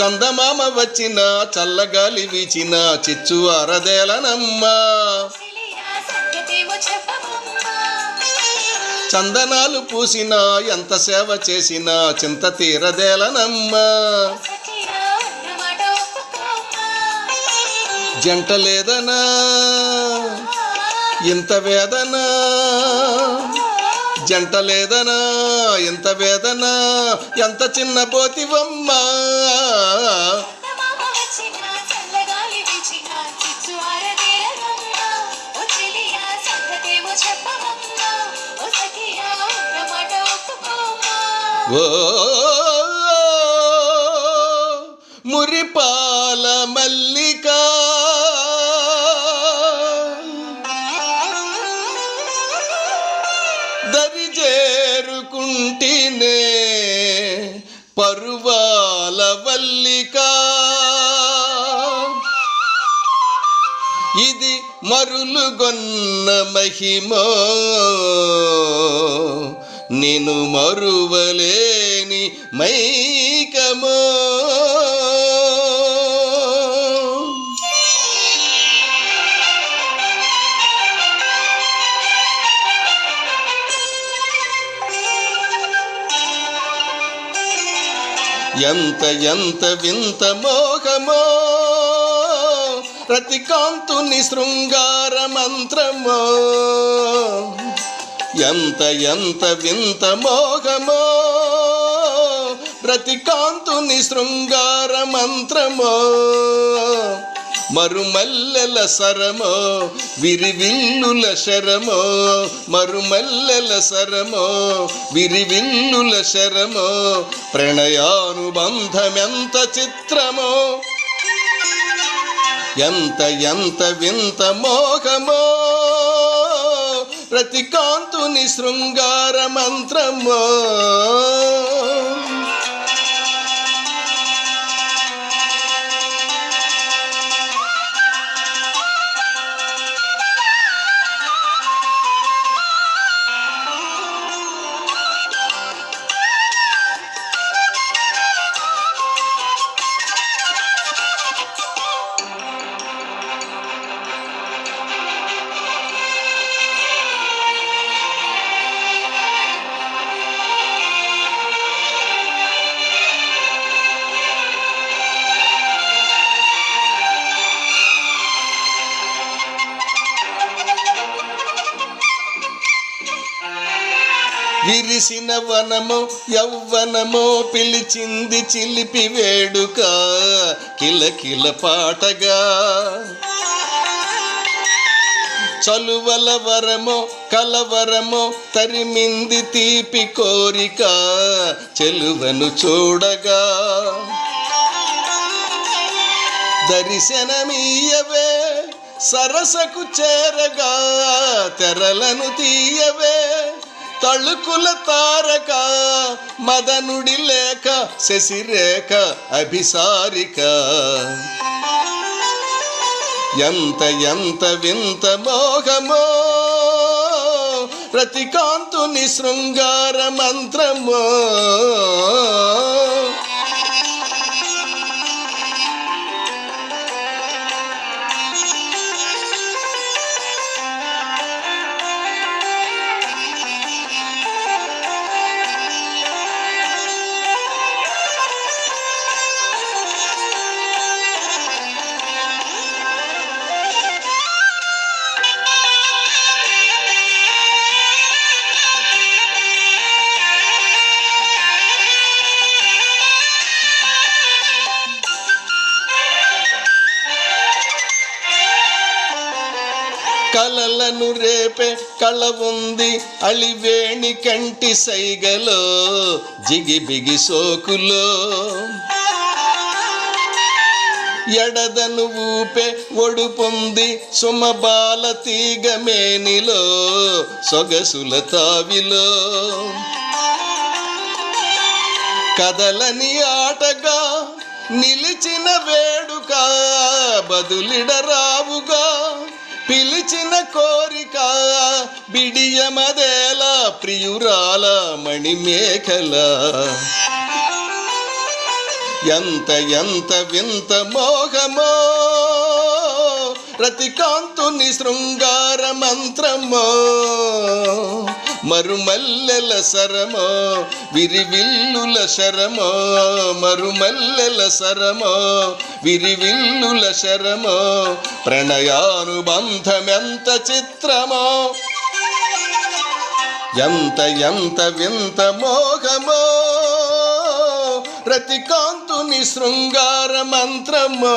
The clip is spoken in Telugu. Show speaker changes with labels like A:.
A: చందమామ వచ్చిన చల్లగాలి వీచిన చిచ్చు అరదేలనమ్మా చందనాలు పూసిన ఎంత సేవ చేసినా చింత తీరదేలనమ్మా. జంట లేదనా? ఇంత వేదనా? జంట లేదనా? ఎంత వేదన? ఎంత చిన్న పోతివమ్మా
B: ఓ
A: మురిపాల మల్లికా చేరుకుంటేనే పరువాల వల్లిక. ఇది మరులుగొన్న మహిమో. నేను మరువలేని మైకమో. ఎంత ఎంత వింత మోహమో. రతికాంతుని శృంగార మంత్రమో. ఎంత ఎంత వింత మోహమో. రతికాంతుని శృంగార మంత్రమో. మరుమల్లెల సరమో విరివిల్లుల శరమో మరుమల్లెల సరమో విరివిల్లుల శరమో ప్రణయానుబంధమెంత చిత్రమో. ఎంత ఎంత వింత మోహమో. రతికాంతుని శృంగార మంత్రమో. విరిసిన వనము యౌవనమో పిలిచింది చిలిపి వేడుక. కిలకిల పాటగా. చలువల వరమో కలవరమో తరిమింది తీపి కోరిక. చెలువను చూడగా. దర్శనమీయవే సరసకు చేరగా. తెరలను తీయవే తళుకుల తారక మదనుడి లేక శశిరేఖ అభిసారిక. ఎంత ఎంత వింత మోహమో ప్రతికాంతుని శృంగార మంత్రమో. కలలను రేపే కళ ఉంది అలివేణి కంటి సైగలో జిగిబిగి సోకులో. ఎడదను ఊపే ఒడు పొంది సుమబాల తీగమేనిలో సొగసుల తావిలో. కదలని ఆటగా నిలిచిన వేడుక బదులిడరావుగా పిలిచిన కోరిక బిడియమదేల ప్రియురాల మణిమేఖల. ఎంత ఎంత వింత మోహమో రతికాంతుని శృంగార మంత్రమో? మరుమల్లెల సరమో విరివిల్లుల శరమో? మరుమల్లెల శరమో? విరివిల్లుల శరమో? ప్రణయానుబంధమెంత చిత్రమో? ఎంత ఎంత వింత మోహమో? రతికాంతుని శృంగార మంత్రమో?